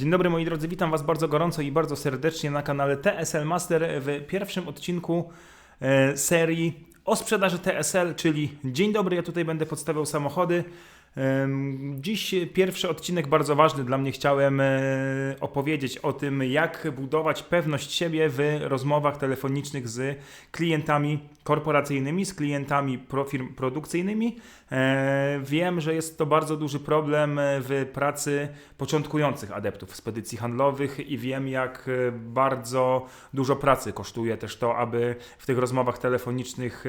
Dzień dobry moi drodzy, witam Was bardzo gorąco i bardzo serdecznie na kanale TSL Master w pierwszym odcinku e, serii o sprzedaży TSL, czyli dzień dobry, ja tutaj będę podstawiał samochody. Dziś pierwszy odcinek bardzo ważny dla mnie. Chciałem e, opowiedzieć o tym, jak budować pewność siebie w rozmowach telefonicznych z klientami korporacyjnymi, z klientami firm produkcyjnymi. E, Wiem, że jest to bardzo duży problem e, w pracy początkujących adeptów spedycji handlowych i wiem, jak bardzo dużo pracy kosztuje też to, aby w tych rozmowach telefonicznych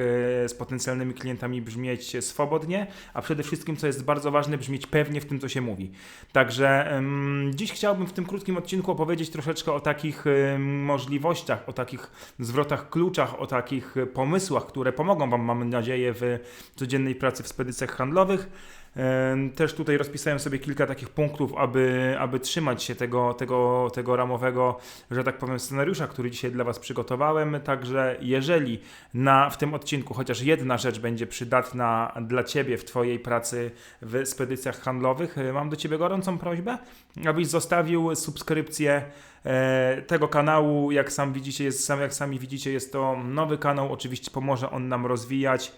z potencjalnymi klientami brzmieć swobodnie, a przede wszystkim, co jest bardzo ważne, brzmieć pewnie w tym, co się mówi. Także em, dziś chciałbym w tym krótkim odcinku opowiedzieć troszeczkę o takich em, możliwościach, o takich zwrotach kluczach, o takich pomysłach, które pomogą Wam, mam nadzieję, w codziennej pracy w spedycjach handlowych. Też tutaj rozpisałem sobie kilka takich punktów, aby, aby trzymać się tego, tego, tego ramowego, że tak powiem, scenariusza, który dzisiaj dla Was przygotowałem. Także jeżeli na, w tym odcinku chociaż jedna rzecz będzie przydatna dla Ciebie w Twojej pracy w spedycjach handlowych, e, mam do Ciebie gorącą prośbę, abyś zostawił subskrypcję e, tego kanału. Jak sam widzicie, jest, jak sami widzicie, jest to nowy kanał. Oczywiście pomoże on nam rozwijać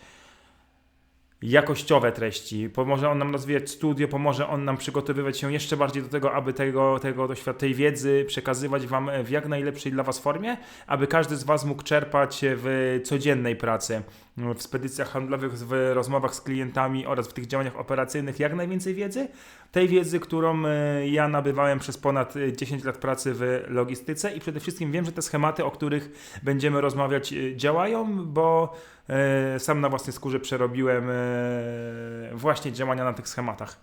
jakościowe treści, pomoże on nam rozwijać studio, pomoże on nam przygotowywać się jeszcze bardziej do tego, aby tego, tego doświad, tej wiedzy przekazywać Wam w jak najlepszej dla Was formie, aby każdy z Was mógł czerpać w codziennej pracy, w spedycjach handlowych, w rozmowach z klientami oraz w tych działaniach operacyjnych jak najwięcej wiedzy. Tej wiedzy, którą e, ja nabywałem przez ponad e, 10 lat pracy w logistyce i przede wszystkim wiem, że te schematy, o których będziemy rozmawiać, e, działają, bo e, sam na własnej skórze przerobiłem e, właśnie działania na tych schematach.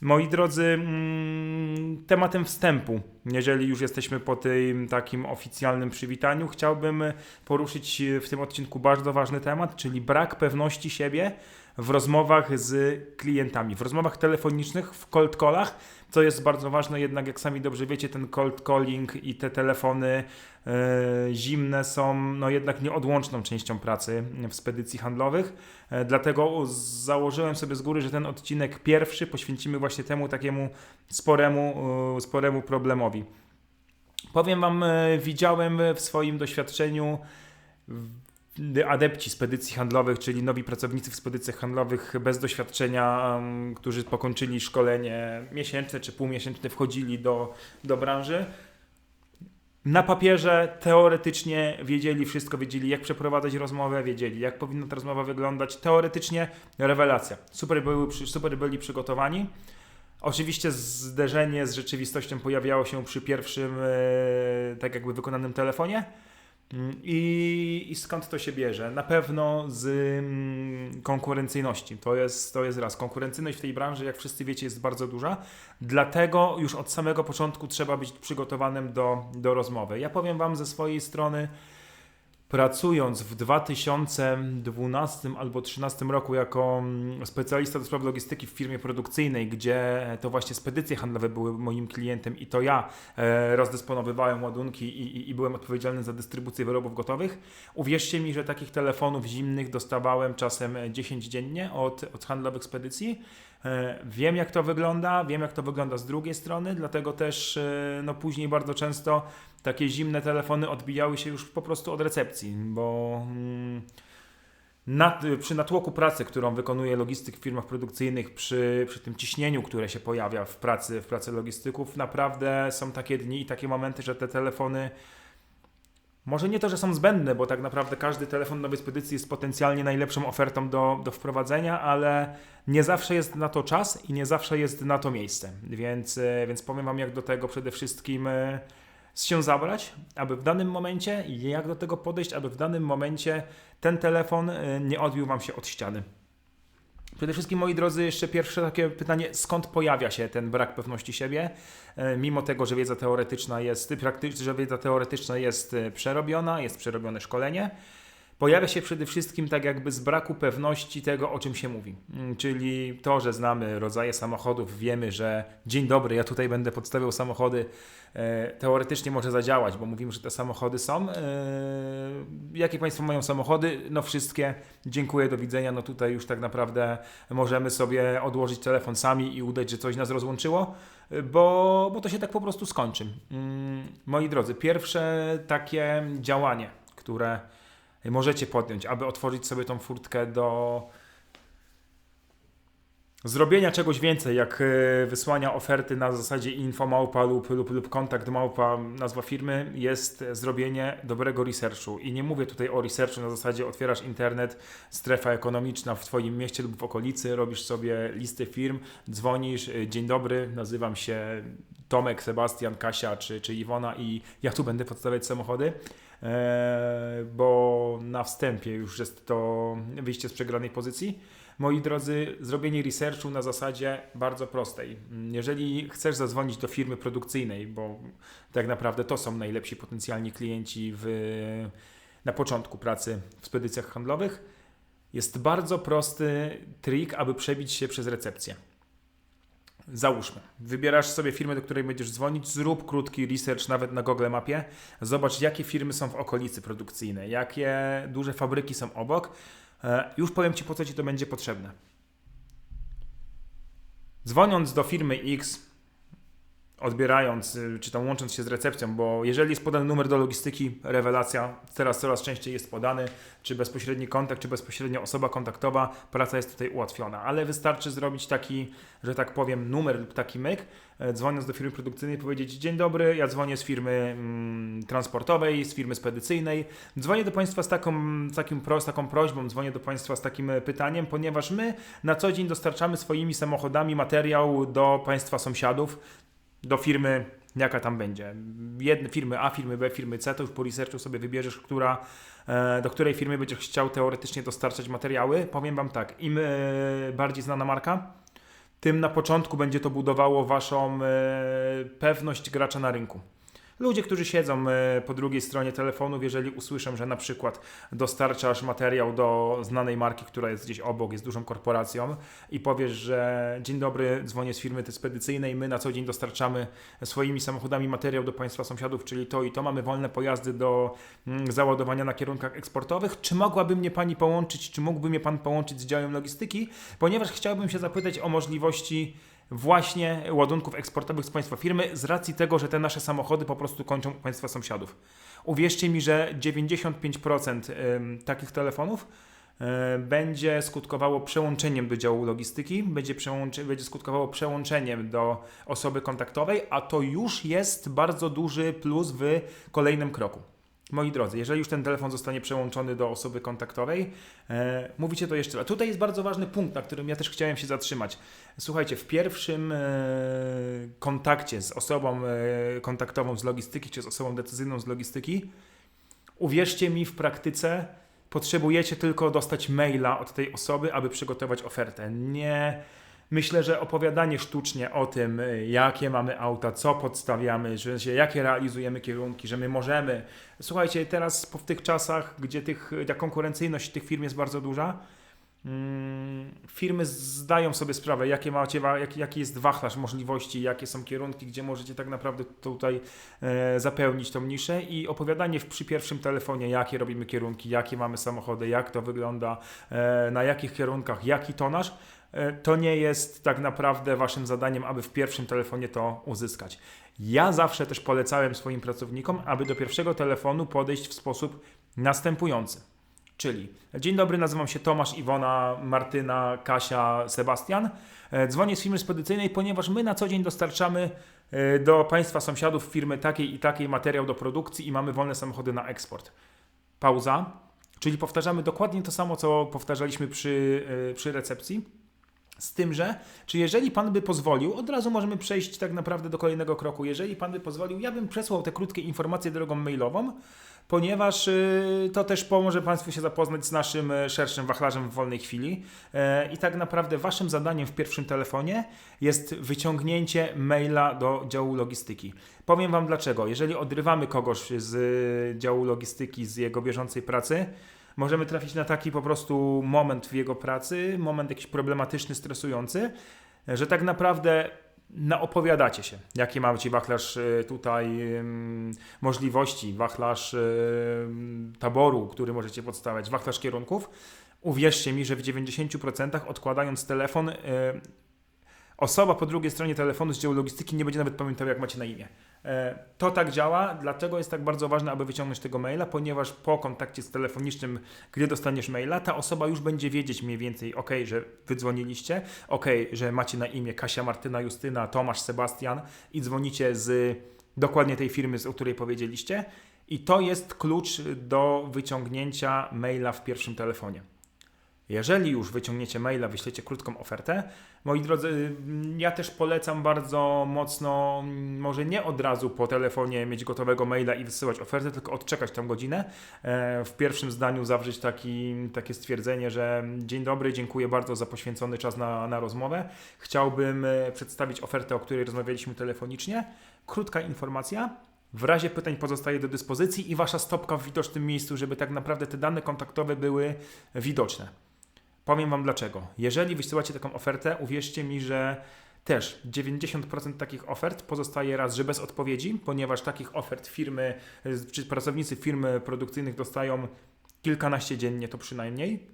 Moi drodzy, mm, tematem wstępu, jeżeli już jesteśmy po tym takim oficjalnym przywitaniu, chciałbym poruszyć w tym odcinku bardzo ważny temat, czyli brak pewności siebie w rozmowach z klientami, w rozmowach telefonicznych, w cold callach, co jest bardzo ważne, jednak jak sami dobrze wiecie, ten cold calling i te telefony e, zimne są no jednak nieodłączną częścią pracy w spedycji handlowych. E, Dlatego założyłem sobie z góry, że ten odcinek pierwszy poświęcimy właśnie temu takiemu sporemu, e, sporemu problemowi. Powiem Wam, e, widziałem w swoim doświadczeniu adepci spedycji handlowych, czyli nowi pracownicy w spedycjach handlowych bez doświadczenia, którzy pokończyli szkolenie miesięczne czy półmiesięczne, wchodzili do, do branży. Na papierze teoretycznie wiedzieli wszystko, wiedzieli jak przeprowadzać rozmowę, wiedzieli jak powinna ta rozmowa wyglądać. Teoretycznie rewelacja. Super, były, super byli przygotowani. Oczywiście zderzenie z rzeczywistością pojawiało się przy pierwszym, e, tak jakby wykonanym telefonie. Mm, I, I skąd to się bierze? Na pewno z mm, konkurencyjności. To jest, to jest raz. Konkurencyjność w tej branży, jak wszyscy wiecie, jest bardzo duża. Dlatego już od samego początku trzeba być przygotowanym do, do rozmowy. Ja powiem Wam ze swojej strony, pracując w 2012 albo 2013 roku jako mm, specjalista do spraw logistyki w firmie produkcyjnej, gdzie to właśnie spedycje handlowe były moim klientem i to ja e, rozdysponowywałem ładunki i, i, i byłem odpowiedzialny za dystrybucję wyrobów gotowych. Uwierzcie mi, że takich telefonów zimnych dostawałem czasem 10 dziennie od, od handlowych spedycji. E, Wiem, jak to wygląda, wiem, jak to wygląda z drugiej strony, dlatego też e, no, później bardzo często takie zimne telefony odbijały się już po prostu od recepcji, bo mm, na, przy natłoku pracy, którą wykonuje logistyk w firmach produkcyjnych, przy, przy tym ciśnieniu, które się pojawia w pracy, w pracy logistyków, naprawdę są takie dni i takie momenty, że te telefony może nie to, że są zbędne, bo tak naprawdę każdy telefon nowej spedycji jest potencjalnie najlepszą ofertą do, do wprowadzenia, ale nie zawsze jest na to czas i nie zawsze jest na to miejsce. Więc, e, więc powiem Wam, jak do tego przede wszystkim e, się zabrać, aby w danym momencie, jak do tego podejść, aby w danym momencie ten telefon e, nie odbił Wam się od ściany. Przede wszystkim, moi drodzy, jeszcze pierwsze takie pytanie, skąd pojawia się ten brak pewności siebie, E, mimo tego, że wiedza teoretyczna jest, że wiedza teoretyczna jest e, przerobiona, jest przerobione szkolenie. Pojawia się przede wszystkim tak jakby z braku pewności tego, o czym się mówi. Mm, Czyli to, że znamy rodzaje samochodów, wiemy, że dzień dobry, ja tutaj będę podstawiał samochody, e, teoretycznie może zadziałać, bo mówimy, że te samochody są. E, Jakie Państwo mają samochody? No wszystkie. Dziękuję, do widzenia. No tutaj już tak naprawdę możemy sobie odłożyć telefon sami i udać, że coś nas rozłączyło, bo, bo to się tak po prostu skończy. Mm, Moi drodzy, pierwsze takie działanie, które możecie podjąć, aby otworzyć sobie tą furtkę do zrobienia czegoś więcej, jak e, wysłania oferty na zasadzie infomałpa lub, lub, lub kontakt małpa, nazwa firmy, jest zrobienie dobrego researchu. I nie mówię tutaj o researchu na zasadzie otwierasz internet, strefa ekonomiczna w Twoim mieście lub w okolicy, robisz sobie listy firm, dzwonisz, e, dzień dobry, nazywam się Tomek, Sebastian, Kasia czy, czy Iwona i ja tu będę podstawiać samochody. E, bo na wstępie już jest to wyjście z przegranej pozycji. Moi drodzy, zrobienie researchu na zasadzie bardzo prostej. Jeżeli chcesz zadzwonić do firmy produkcyjnej, bo tak naprawdę to są najlepsi potencjalni klienci w, na początku pracy w spedycjach handlowych, jest bardzo prosty trik, aby przebić się przez recepcję. Załóżmy, wybierasz sobie firmę, do której będziesz dzwonić, zrób krótki research nawet na Google Mapie, zobacz jakie firmy są w okolicy produkcyjnej, jakie duże fabryki są obok. E, Już powiem Ci po co Ci to będzie potrzebne. Dzwoniąc do firmy X, odbierając, y, czy tam łącząc się z recepcją, bo jeżeli jest podany numer do logistyki, rewelacja, teraz coraz częściej jest podany, czy bezpośredni kontakt, czy bezpośrednia osoba kontaktowa, praca jest tutaj ułatwiona, ale wystarczy zrobić taki, że tak powiem, numer lub taki myk, e, dzwoniąc do firmy produkcyjnej, powiedzieć: Dzień dobry, ja dzwonię z firmy mm, transportowej, z firmy spedycyjnej. Dzwonię do Państwa z taką, takim, pro- z taką prośbą, dzwonię do Państwa z takim e, pytaniem, ponieważ my na co dzień dostarczamy swoimi samochodami materiał do Państwa sąsiadów do firmy, jaka tam będzie. Jedne firmy A, firmy B, firmy C, to już po researchu sobie wybierzesz, która, e, do której firmy będziesz chciał teoretycznie dostarczać materiały. Powiem Wam tak, im e, bardziej znana marka, tym na początku będzie to budowało Waszą e, pewność gracza na rynku. Ludzie, którzy siedzą e, po drugiej stronie telefonów, jeżeli usłyszą, że na przykład dostarczasz materiał do znanej marki, która jest gdzieś obok, jest dużą korporacją i powiesz, że dzień dobry, dzwonię z firmy spedycyjnej, my na co dzień dostarczamy swoimi samochodami materiał do Państwa sąsiadów, czyli to i to, mamy wolne pojazdy do mm, załadowania na kierunkach eksportowych, czy mogłaby mnie Pani połączyć, czy mógłby mnie Pan połączyć z działem logistyki, ponieważ chciałbym się zapytać o możliwości właśnie ładunków eksportowych z Państwa firmy z racji tego, że te nasze samochody po prostu kończą u Państwa sąsiadów. Uwierzcie mi, że 95% ym, takich telefonów y, będzie skutkowało przełączeniem do działu logistyki, będzie, przełączy, będzie skutkowało przełączeniem do osoby kontaktowej, a to już jest bardzo duży plus w kolejnym kroku. Moi drodzy, jeżeli już ten telefon zostanie przełączony do osoby kontaktowej, e, mówicie to jeszcze raz. Tutaj jest bardzo ważny punkt, na którym ja też chciałem się zatrzymać. Słuchajcie, w pierwszym e, kontakcie z osobą e, kontaktową z logistyki, czy z osobą decyzyjną z logistyki, uwierzcie mi, w praktyce potrzebujecie tylko dostać maila od tej osoby, aby przygotować ofertę. Nie. Myślę, że opowiadanie sztucznie o tym, y, jakie mamy auta, co podstawiamy, że się, jakie realizujemy kierunki, że my możemy. Słuchajcie, teraz w tych czasach, gdzie tych, ta konkurencyjność tych firm jest bardzo duża, mm, firmy zdają sobie sprawę, jakie macie, jaki, jaki jest wachlarz możliwości, jakie są kierunki, gdzie możecie tak naprawdę tutaj e, zapełnić tą niszę i opowiadanie w, przy pierwszym telefonie, jakie robimy kierunki, jakie mamy samochody, jak to wygląda, e, na jakich kierunkach, jaki tonaż, to nie jest tak naprawdę waszym zadaniem, aby w pierwszym telefonie to uzyskać. Ja zawsze też polecałem swoim pracownikom, aby do pierwszego telefonu podejść w sposób następujący. Czyli dzień dobry, nazywam się Tomasz, Iwona, Martyna, Kasia, Sebastian. E, Dzwonię z firmy spedycyjnej, ponieważ my na co dzień dostarczamy e, do Państwa sąsiadów firmy takiej i takiej materiał do produkcji i mamy wolne samochody na eksport. Pauza. Czyli powtarzamy dokładnie to samo, co powtarzaliśmy przy, e, przy recepcji. Z tym, że, czy jeżeli Pan by pozwolił, od razu możemy przejść tak naprawdę do kolejnego kroku. Jeżeli Pan by pozwolił, ja bym przesłał te krótkie informacje drogą mailową, ponieważ y, to też pomoże Państwu się zapoznać z naszym y, szerszym wachlarzem w wolnej chwili. E, I tak naprawdę Waszym zadaniem w pierwszym telefonie jest wyciągnięcie maila do działu logistyki. Powiem Wam dlaczego. Jeżeli odrywamy kogoś z y, działu logistyki, z jego bieżącej pracy, możemy trafić na taki po prostu moment w jego pracy, moment jakiś problematyczny, stresujący, że tak naprawdę naopowiadacie się, jaki macie wachlarz y, tutaj możliwości, wachlarz ym, taboru, który możecie podstawiać, wachlarz kierunków. Uwierzcie mi, że w 90% odkładając telefon, y, osoba po drugiej stronie telefonu z działu logistyki nie będzie nawet pamiętała, jak macie na imię. E, To tak działa, dlatego jest tak bardzo ważne, aby wyciągnąć tego maila, ponieważ po kontakcie z telefonicznym, gdy dostaniesz maila, ta osoba już będzie wiedzieć mniej więcej, ok, że wydzwoniliście, ok, że macie na imię Kasia, Martyna, Justyna, Tomasz, Sebastian i dzwonicie z dokładnie tej firmy, o której powiedzieliście. I to jest klucz do wyciągnięcia maila w pierwszym telefonie. Jeżeli już wyciągniecie maila, wyślecie krótką ofertę, moi drodzy, mm, ja też polecam bardzo mocno, mm, może nie od razu po telefonie mieć gotowego maila i wysyłać ofertę, tylko odczekać tą godzinę. E, W pierwszym zdaniu zawrzeć taki, takie stwierdzenie, że dzień dobry, dziękuję bardzo za poświęcony czas na, na rozmowę. Chciałbym e, przedstawić ofertę, o której rozmawialiśmy telefonicznie. Krótka informacja. W razie pytań pozostaje do dyspozycji i wasza stopka w widocznym miejscu, żeby tak naprawdę te dane kontaktowe były widoczne. Powiem Wam dlaczego. Jeżeli wysyłacie taką ofertę, uwierzcie mi, że też 90% takich ofert pozostaje raz, że bez odpowiedzi, ponieważ takich ofert firmy, czy pracownicy firmy produkcyjnych dostają kilkanaście dziennie, to przynajmniej.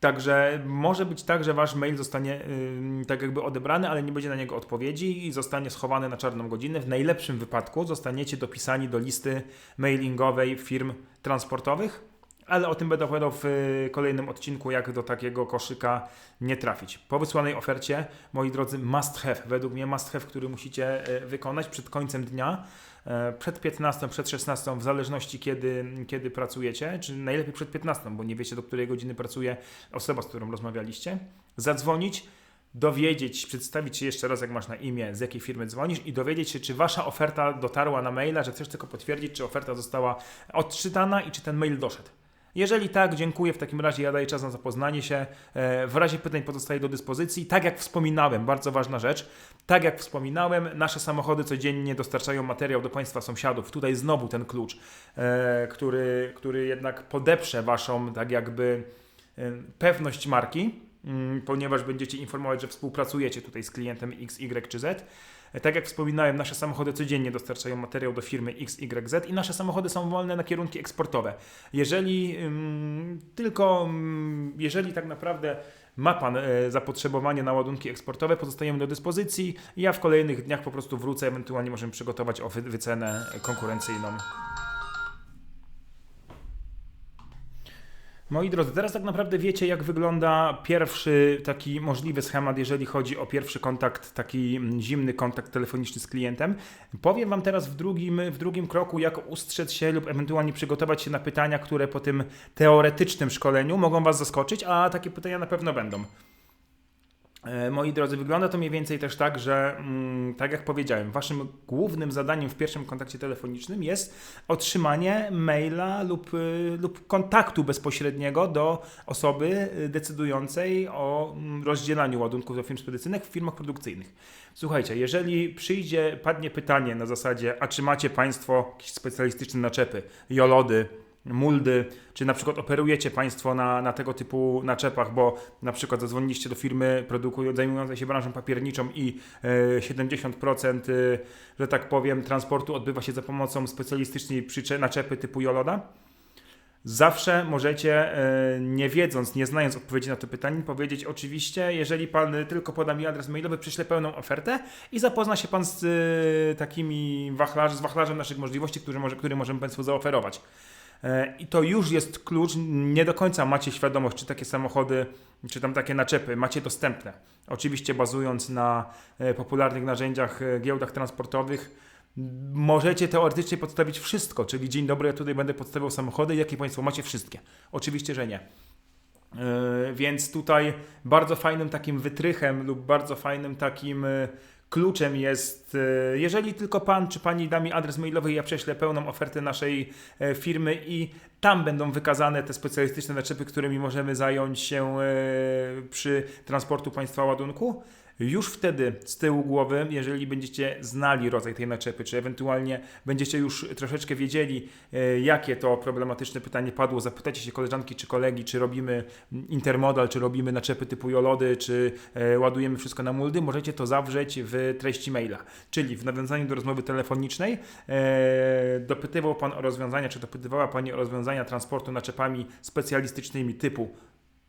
Także może być tak, że wasz mail zostanie ym, tak jakby odebrany, ale nie będzie na niego odpowiedzi i zostanie schowany na czarną godzinę. W najlepszym wypadku zostaniecie dopisani do listy mailingowej firm transportowych, ale o tym będę opowiadał w y, kolejnym odcinku, jak do takiego koszyka nie trafić. Po wysłanej ofercie, moi drodzy, must have, według mnie must have, który musicie y, wykonać przed końcem dnia, e, przed 15, przed 16, w zależności kiedy, kiedy pracujecie, czy najlepiej przed 15, bo nie wiecie do której godziny pracuje osoba, z którą rozmawialiście, zadzwonić, dowiedzieć, przedstawić się jeszcze raz, jak masz na imię, z jakiej firmy dzwonisz i dowiedzieć się, czy wasza oferta dotarła na maila, że chcesz tylko potwierdzić, czy oferta została odczytana i czy ten mail doszedł. Jeżeli tak, dziękuję. W takim razie ja daję czas na zapoznanie się. E, W razie pytań pozostaję do dyspozycji. Tak jak wspominałem, bardzo ważna rzecz. Tak jak wspominałem, nasze samochody codziennie dostarczają materiał do Państwa sąsiadów. Tutaj znowu ten klucz, e, który, który jednak podeprze Waszą, tak jakby, e, pewność marki, mm, ponieważ będziecie informować, że współpracujecie tutaj z klientem X, Y czy Z. Tak jak wspominałem, nasze samochody codziennie dostarczają materiał do firmy X, Y, Z i nasze samochody są wolne na kierunki eksportowe. Jeżeli tylko, jeżeli tak naprawdę ma Pan e, zapotrzebowanie na ładunki eksportowe, pozostajemy do dyspozycji. Ja w kolejnych dniach po prostu wrócę, ewentualnie możemy przygotować o wy- wycenę konkurencyjną. Moi drodzy, teraz tak naprawdę wiecie, jak wygląda pierwszy taki możliwy schemat, jeżeli chodzi o pierwszy kontakt, taki mm, zimny kontakt telefoniczny z klientem. Powiem Wam teraz w drugim, w drugim kroku, jak ustrzec się lub ewentualnie przygotować się na pytania, które po tym teoretycznym szkoleniu mogą Was zaskoczyć, a takie pytania na pewno będą. E, Moi drodzy, wygląda to mniej więcej też tak, że mm, tak jak powiedziałem, waszym głównym zadaniem w pierwszym kontakcie telefonicznym jest otrzymanie maila lub, y, lub kontaktu bezpośredniego do osoby decydującej o mm, rozdzielaniu ładunków do firm spedycyjnych w firmach produkcyjnych. Słuchajcie, jeżeli przyjdzie, padnie pytanie na zasadzie, a czy macie Państwo jakieś specjalistyczne naczepy, jolody, muldy, czy na przykład operujecie Państwo na, na tego typu naczepach, bo na przykład zadzwoniliście do firmy produkują, zajmującej się branżą papierniczą i e, 70%, e, że tak powiem, transportu odbywa się za pomocą specjalistycznej naczepy typu Joloda. Zawsze możecie, e, nie wiedząc, nie znając odpowiedzi na to pytanie, powiedzieć oczywiście, jeżeli Pan e, tylko poda mi adres mailowy, przyślę pełną ofertę i zapozna się Pan z e, takimi wachlarzem, z wachlarzem naszych możliwości, który, może, który możemy Państwu zaoferować. E, I to już jest klucz. Nie do końca macie świadomość, czy takie samochody, czy tam takie naczepy macie dostępne. Oczywiście bazując na e, popularnych narzędziach, e, giełdach transportowych, możecie teoretycznie podstawić wszystko, czyli dzień dobry, ja tutaj będę podstawiał samochody, jakie Państwo macie wszystkie. Oczywiście, że nie. Więc tutaj bardzo fajnym takim wytrychem lub bardzo fajnym takim kluczem jest, yy, jeżeli tylko pan czy pani da mi adres mailowy, ja prześlę pełną ofertę naszej e, firmy i tam będą wykazane te specjalistyczne naczepy, którymi możemy zająć się e, przy transportu państwa ładunku. Już wtedy z tyłu głowy, jeżeli będziecie znali rodzaj tej naczepy, czy ewentualnie będziecie już troszeczkę wiedzieli, e, jakie to problematyczne pytanie padło, zapytacie się koleżanki czy kolegi, czy robimy intermodal, czy robimy naczepy typu jolody, czy e, ładujemy wszystko na muldy, możecie to zawrzeć w treści maila. Czyli w nawiązaniu do rozmowy telefonicznej e, dopytywał Pan o rozwiązania, czy dopytywała Pani o rozwiązania transportu naczepami specjalistycznymi typu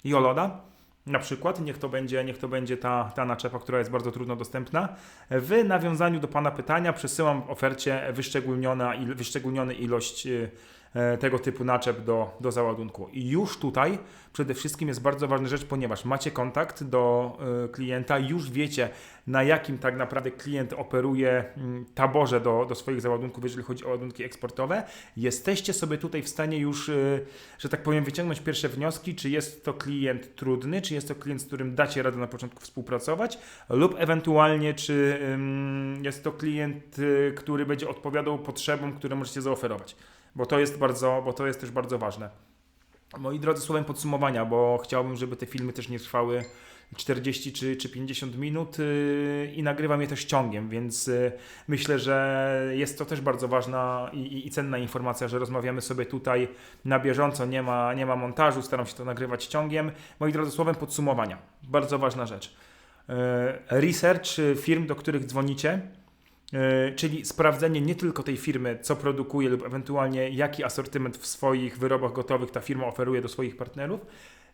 joloda, na przykład, niech to będzie, niech to będzie ta, ta naczepa, która jest bardzo trudno dostępna. W nawiązaniu do Pana pytania przesyłam w ofercie wyszczególniona, wyszczególniony ilość y, E, tego typu naczep do, do załadunku. I już tutaj przede wszystkim jest bardzo ważna rzecz, ponieważ macie kontakt do y, klienta, już wiecie na jakim tak naprawdę klient operuje y, taborze do, do swoich załadunków, jeżeli chodzi o ładunki eksportowe. Jesteście sobie tutaj w stanie już, y, że tak powiem, wyciągnąć pierwsze wnioski, czy jest to klient trudny, czy jest to klient, z którym dacie radę na początku współpracować, lub ewentualnie, czy jest to klient, który będzie odpowiadał potrzebom, które możecie zaoferować bo to jest bardzo, bo to jest też bardzo ważne. Moi drodzy, słowem podsumowania, bo chciałbym, żeby te filmy też nie trwały 40 czy, czy 50 minut yy, i nagrywam je też ciągiem, więc yy, myślę, że jest to też bardzo ważna i, i, cenna informacja, że rozmawiamy sobie tutaj na bieżąco, nie ma, nie ma montażu, staram się to nagrywać ciągiem. Moi drodzy, słowem podsumowania, bardzo ważna rzecz. Yy, research firm, do których dzwonicie, czyli sprawdzenie nie tylko tej firmy, co produkuje lub ewentualnie jaki asortyment w swoich wyrobach gotowych ta firma oferuje do swoich partnerów,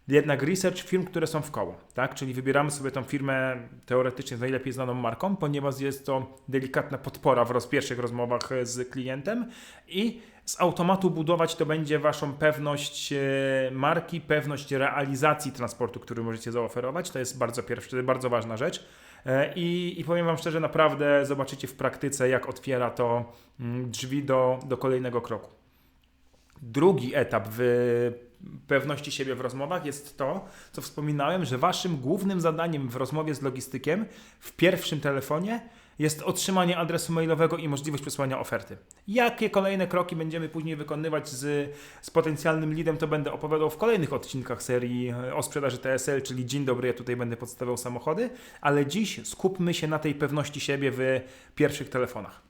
jednak research firm, które są w koło, tak? Czyli wybieramy sobie tą firmę teoretycznie najlepiej znaną marką, ponieważ jest to delikatna podpora w roz, pierwszych rozmowach z klientem i z automatu budować to będzie Waszą pewność e, marki, pewność realizacji transportu, który możecie zaoferować. To jest bardzo pierwsza, bardzo ważna rzecz. E, I, I powiem Wam szczerze, naprawdę zobaczycie w praktyce, jak otwiera to mm, drzwi do, do kolejnego kroku. Drugi etap w pewności siebie w rozmowach jest to, co wspominałem, że Waszym głównym zadaniem w rozmowie z logistykiem w pierwszym telefonie jest otrzymanie adresu mailowego i możliwość przesłania oferty. Jakie kolejne kroki będziemy później wykonywać z, z potencjalnym leadem, to będę opowiadał w kolejnych odcinkach serii e, o sprzedaży TSL, czyli dzień dobry, ja tutaj będę podstawiał samochody, ale dziś skupmy się na tej pewności siebie w pierwszych telefonach.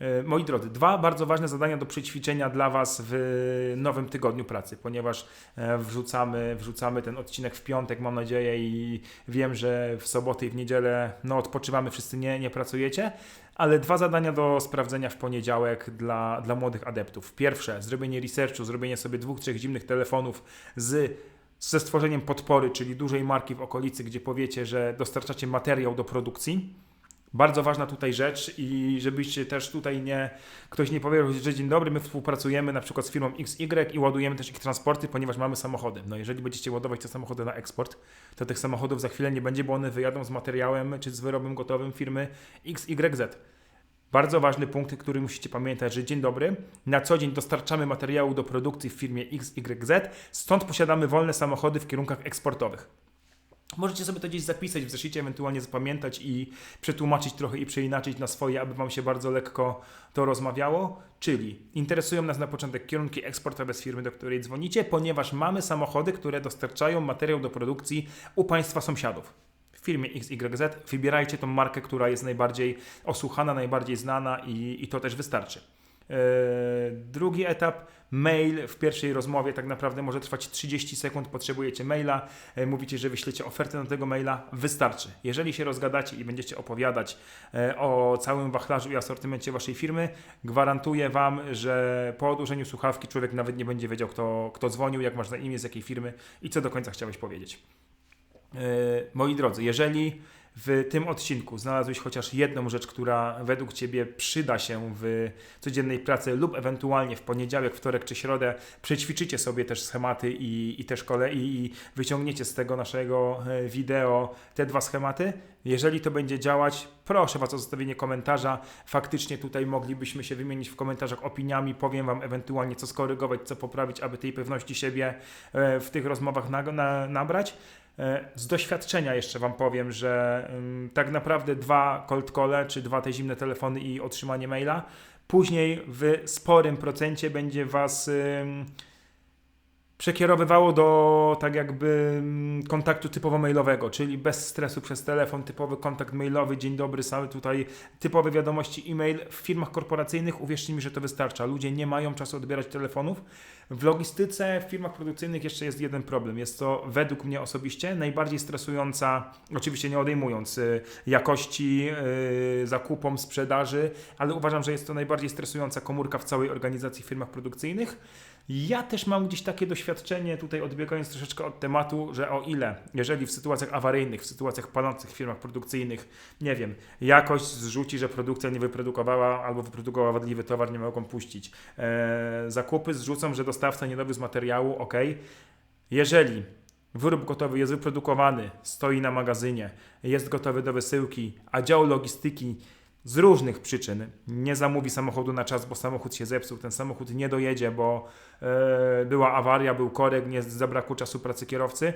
E, moi drodzy, dwa bardzo ważne zadania do przećwiczenia dla Was w nowym tygodniu pracy, ponieważ e, wrzucamy, wrzucamy ten odcinek w piątek, mam nadzieję, i wiem, że w soboty i w niedzielę no, odpoczywamy, wszyscy nie, nie pracujecie, ale dwa zadania do sprawdzenia w poniedziałek dla, dla młodych adeptów. Pierwsze, zrobienie researchu, zrobienie sobie dwóch, trzech zimnych telefonów z ze stworzeniem podpory, czyli dużej marki w okolicy, gdzie powiecie, że dostarczacie materiał do produkcji bardzo ważna tutaj rzecz i żebyście też tutaj nie, ktoś nie powiedział, że dzień dobry, my współpracujemy na przykład z firmą XY i ładujemy też ich transporty, ponieważ mamy samochody. No jeżeli będziecie ładować te samochody na eksport, to tych samochodów za chwilę nie będzie, bo one wyjadą z materiałem czy z wyrobem gotowym firmy XYZ. Bardzo ważny punkt, który musicie pamiętać, że dzień dobry, na co dzień dostarczamy materiału do produkcji w firmie XYZ, stąd posiadamy wolne samochody w kierunkach eksportowych. Możecie sobie to gdzieś zapisać w zeszycie, ewentualnie zapamiętać i przetłumaczyć trochę i przeinaczyć na swoje, aby Wam się bardzo lekko to rozmawiało. Czyli interesują nas na początek kierunki eksportowe z firmy, do której dzwonicie, ponieważ mamy samochody, które dostarczają materiał do produkcji u Państwa sąsiadów. W firmie XYZ wybierajcie tą markę, która jest najbardziej osłuchana, najbardziej znana i, i to też wystarczy. E, drugi etap, mail w pierwszej rozmowie tak naprawdę może trwać 30 sekund, potrzebujecie maila, e, mówicie, że wyślecie ofertę na tego maila, wystarczy. Jeżeli się rozgadacie i będziecie opowiadać e, o całym wachlarzu i asortymencie waszej firmy, gwarantuję Wam, że po odłożeniu słuchawki człowiek nawet nie będzie wiedział, kto, kto dzwonił, jak masz na imię, z jakiej firmy i co do końca chciałeś powiedzieć. Moi drodzy, jeżeli w tym odcinku znalazłeś chociaż jedną rzecz, która według Ciebie przyda się w codziennej pracy lub ewentualnie w poniedziałek, wtorek czy środę, przećwiczycie sobie też schematy i, i te szkole i, i wyciągniecie z tego naszego e, wideo te dwa schematy. Jeżeli to będzie działać, proszę Was o zostawienie komentarza. Faktycznie tutaj moglibyśmy się wymienić w komentarzach opiniami. Powiem Wam ewentualnie, co skorygować, co poprawić, aby tej pewności siebie e, w tych rozmowach na, na, nabrać. E, z doświadczenia jeszcze Wam powiem, że tak naprawdę dwa cold czy dwa te zimne telefony i otrzymanie maila, później w sporym procencie będzie Was przekierowywało do tak jakby mm, kontaktu typowo mailowego, czyli bez stresu przez telefon, typowy kontakt mailowy, dzień dobry, same tutaj typowe wiadomości e-mail. W firmach korporacyjnych uwierzcie mi, że to wystarcza. Ludzie nie mają czasu odbierać telefonów. W logistyce, w firmach produkcyjnych jeszcze jest jeden problem. Jest to według mnie osobiście najbardziej stresująca, oczywiście nie odejmując y, jakości, y, zakupom, sprzedaży, ale uważam, że jest to najbardziej stresująca komórka w całej organizacji w firmach produkcyjnych. Ja też mam gdzieś takie doświadczenie, tutaj odbiegając troszeczkę od tematu, że o ile, jeżeli w sytuacjach awaryjnych, w sytuacjach palących w firmach produkcyjnych, nie wiem, jakość zrzuci, że produkcja nie wyprodukowała albo wyprodukowała wadliwy towar, nie mogą puścić. Eee, zakupy zrzucą, że dostawca nie dowiózł materiału, ok. Jeżeli wyrób gotowy jest wyprodukowany, stoi na magazynie, jest gotowy do wysyłki, a dział logistyki z różnych przyczyn nie zamówi samochodu na czas, bo samochód się zepsuł, ten samochód nie dojedzie, bo e, była awaria, był korek, nie zabrakło czasu pracy kierowcy.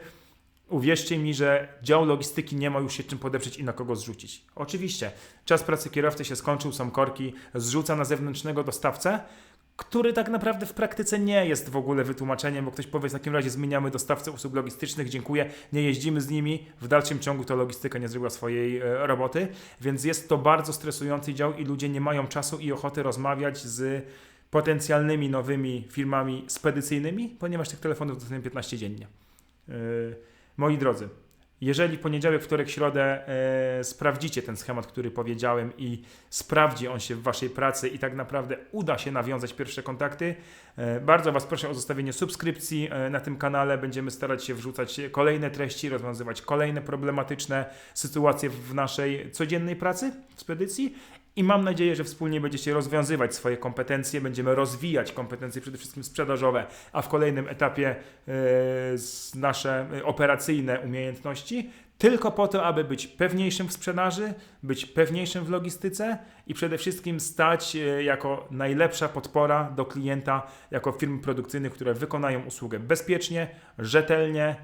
Uwierzcie mi, że dział logistyki nie ma już się czym podeprzeć i na kogo zrzucić. Oczywiście, czas pracy kierowcy się skończył, są korki, zrzuca na zewnętrznego dostawcę, który tak naprawdę w praktyce nie jest w ogóle wytłumaczeniem, bo ktoś powie w takim razie zmieniamy dostawcę usług logistycznych, dziękuję, nie jeździmy z nimi, w dalszym ciągu to logistyka nie zrobiła swojej e, roboty, więc jest to bardzo stresujący dział i ludzie nie mają czasu i ochoty rozmawiać z potencjalnymi nowymi firmami spedycyjnymi, ponieważ tych telefonów dostajemy 15 dziennie. Yy, moi drodzy, jeżeli poniedziałek, wtorek, środę e, sprawdzicie ten schemat, który powiedziałem i sprawdzi on się w Waszej pracy i tak naprawdę uda się nawiązać pierwsze kontakty, e, bardzo Was proszę o zostawienie subskrypcji e, na tym kanale. Będziemy starać się wrzucać kolejne treści, rozwiązywać kolejne problematyczne sytuacje w naszej codziennej pracy w spedycji i mam nadzieję, że wspólnie będziecie rozwiązywać swoje kompetencje, będziemy rozwijać kompetencje przede wszystkim sprzedażowe, a w kolejnym etapie z nasze e, operacyjne umiejętności, tylko po to, aby być pewniejszym w sprzedaży, być pewniejszym w logistyce i przede wszystkim stać e, jako najlepsza podpora do klienta, jako firmy produkcyjnych, które wykonają usługę bezpiecznie, rzetelnie,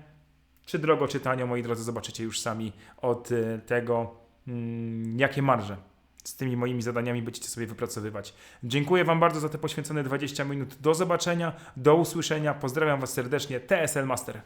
czy drogo, czy tanio, moi drodzy, zobaczycie już sami od tego, mm, jakie marże z tymi moimi zadaniami będziecie sobie wypracowywać. Dziękuję Wam bardzo za te poświęcone 20 minut. Do zobaczenia, do usłyszenia. Pozdrawiam Was serdecznie. TSL Master.